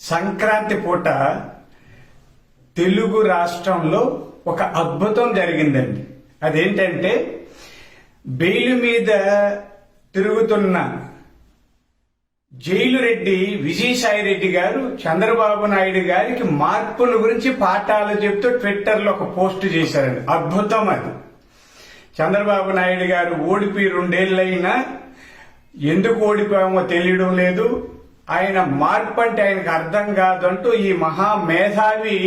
సంక్రాంతి పూట తెలుగు రాష్ట్రంలో ఒక అద్భుతం జరిగిందండి. అదేంటంటే బెయిల్ మీద తిరుగుతున్న జైలు రెడ్డి విజయసాయి రెడ్డి గారు చంద్రబాబు నాయుడు గారికి మార్పుల గురించి పాఠాలు చెప్తూ ట్విట్టర్లో ఒక పోస్ట్ చేశారండి. అద్భుతం అది. చంద్రబాబు నాయుడు గారు ఓడిపి రెండేళ్ళైనా ఎందుకు ఓడిపోయామో తెలియడం లేదు. ఆయన మార్పు అంటే ఆయనకు అర్థం కాదంటూ ఈ మహా మేధావి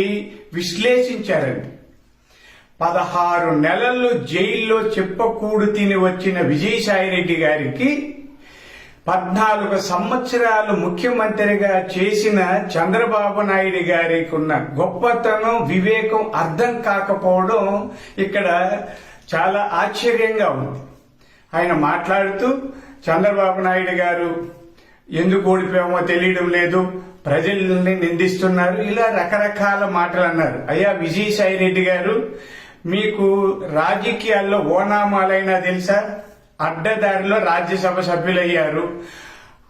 విశ్లేషించారండి. పదహారు నెలలు జైల్లో చెప్పకూడు తిని వచ్చిన విజయసాయిరెడ్డి గారికి పద్నాలుగు సంవత్సరాలు ముఖ్యమంత్రిగా చేసిన చంద్రబాబు నాయుడు గారికి ఉన్న గొప్పతనం వివేకం అర్థం కాకపోవడం ఇక్కడ చాలా ఆశ్చర్యంగా ఉంది. ఆయన మాట్లాడుతూ చంద్రబాబు నాయుడు గారు ఎందుకు ఓడిపోయామో తెలియడం లేదు. ప్రజల్ని నిందిస్తున్నారు. ఇలా రకరకాల మాటలు అన్నారు. అయ్యా విజయసాయి రెడ్డి గారు మీకు రాజకీయాల్లో ఓనామాలైనా తెలుసా? అడ్డదారిలో రాజ్యసభ సభ్యులయ్యారు.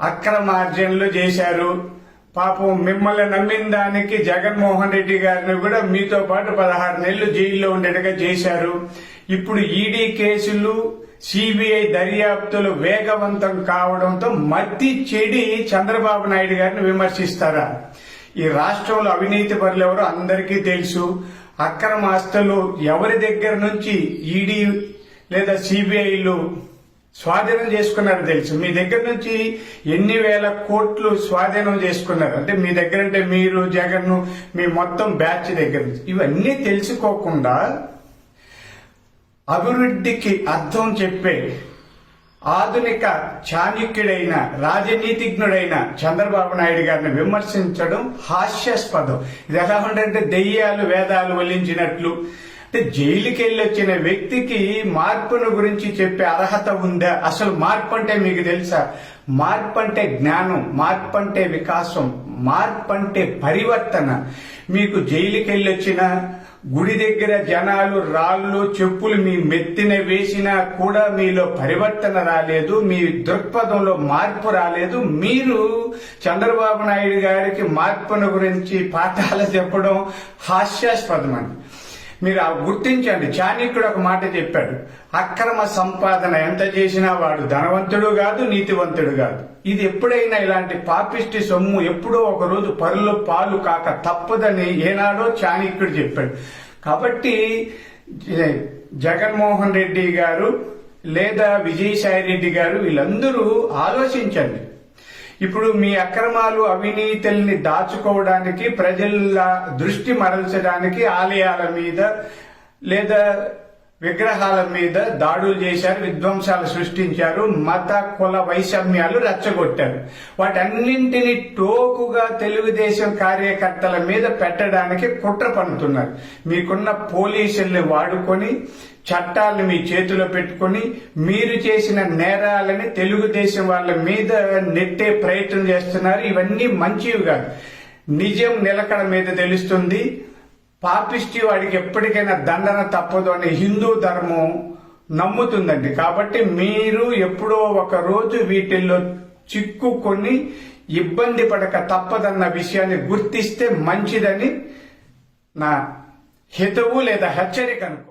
అక్రమార్జనలు చేశారు. పాపం మిమ్మల్ని నమ్మిన దానికి జగన్మోహన్ రెడ్డి గారిని కూడా మీతో పాటు పదహారు నెలలు జైల్లో ఉండేట్టుగా చేశారు. ఇప్పుడు ఈడీ కేసులు సిబిఐ దర్యాప్తులు వేగవంతం కావడంతో మట్టి చెడి చంద్రబాబు నాయుడు గారిని విమర్శిస్తారా? ఈ రాష్ట్రంలో అవినీతి పనులు ఎవరో అందరికీ తెలుసు. అక్రమ ఆస్తులు ఎవరి దగ్గర నుంచి ఈడీ లేదా సిబిఐలు స్వాధీనం చేసుకున్నారు తెలుసు. మీ దగ్గర నుంచి ఎన్ని వేల కోట్లు స్వాధీనం చేసుకున్నారు? అంటే మీ దగ్గర అంటే మీరు జగన్ మీ మొత్తం బ్యాచ్ దగ్గర నుంచి. ఇవన్నీ తెలుసుకోకుండా అభివృద్ధికి అర్థం చెప్పే ఆధునిక చాణక్యుడైన రాజనీతిజ్ఞుడైన చంద్రబాబు నాయుడు గారిని విమర్శించడం హాస్యాస్పదం. ఇది ఎలా ఉందంటే దెయ్యాలు వేదాలు వల్లించినట్లు. అంటే జైలుకి వెళ్ళి వచ్చిన వ్యక్తికి మార్పును గురించి చెప్పే అర్హత ఉందా? అసలు మార్పు అంటే మీకు తెలుసా? మార్పు అంటే జ్ఞానం మార్పు అంటే వికాసం మార్పు అంటే పరివర్తన. మీకు జైలుకి వచ్చిన గుడి దగ్గర జనాలు రాళ్ళు చెప్పులు మీ మెత్తిన వేసినా కూడా మీలో పరివర్తన రాలేదు మీ దృక్పథంలో మార్పు రాలేదు. మీరు చంద్రబాబు నాయుడు గారికి మార్పును గురించి పాఠాలు చెప్పడం హాస్యాస్పదమని మీరు ఆ గుర్తించండి. చాణక్యుడు ఒక మాట చెప్పాడు. అక్రమ సంపాదన ఎంత చేసినా వాడు ధనవంతుడు కాదు నీతివంతుడు కాదు. ఇది ఎప్పుడైనా ఇలాంటి పాపిష్టి సొమ్ము ఎప్పుడో ఒక రోజు పాలు కాక తప్పదని ఏనాడో చాణక్యుడు చెప్పాడు. కాబట్టి జగన్మోహన్ రెడ్డి గారు లేదా విజయసాయి రెడ్డి గారు వీళ్ళందరూ ఆలోచించండి. ఇప్పుడు మీ అక్రమాలు అవినీతుల్ని దాచుకోవడానికి ప్రజల దృష్టి మరల్చడానికి ఆలయాల మీద లేదా విగ్రహాల మీద దాడులు చేశారు విధ్వంసాలు సృష్టించారు మత కుల వైషమ్యాలు రెచ్చగొట్టారు. వాటన్నింటినీ టోకుగా తెలుగుదేశం కార్యకర్తల మీద పెట్టడానికి కుట్ర పన్నుతున్నారు. మీకున్న పోలీసుల్ని వాడుకొని చట్టాలను మీ చేతిలో పెట్టుకొని మీరు చేసిన నేరాలని తెలుగుదేశం వాళ్ళ మీద నెట్టే ప్రయత్నం చేస్తున్నారు. ఇవన్నీ మంచివి కాదు. నిజం నిలకడ మీద తెలుస్తుంది. పాపిస్టి వాడికి ఎప్పటికైనా దండన తప్పదు అనే హిందూ ధర్మం నమ్ముతుందండి. కాబట్టి మీరు ఎప్పుడో ఒక రోజు వీటిల్లో చిక్కుకొని ఇబ్బంది పడక తప్పదన్న విషయాన్ని గుర్తిస్తే మంచిదని నా హితవు లేదా హెచ్చరిక అనుకో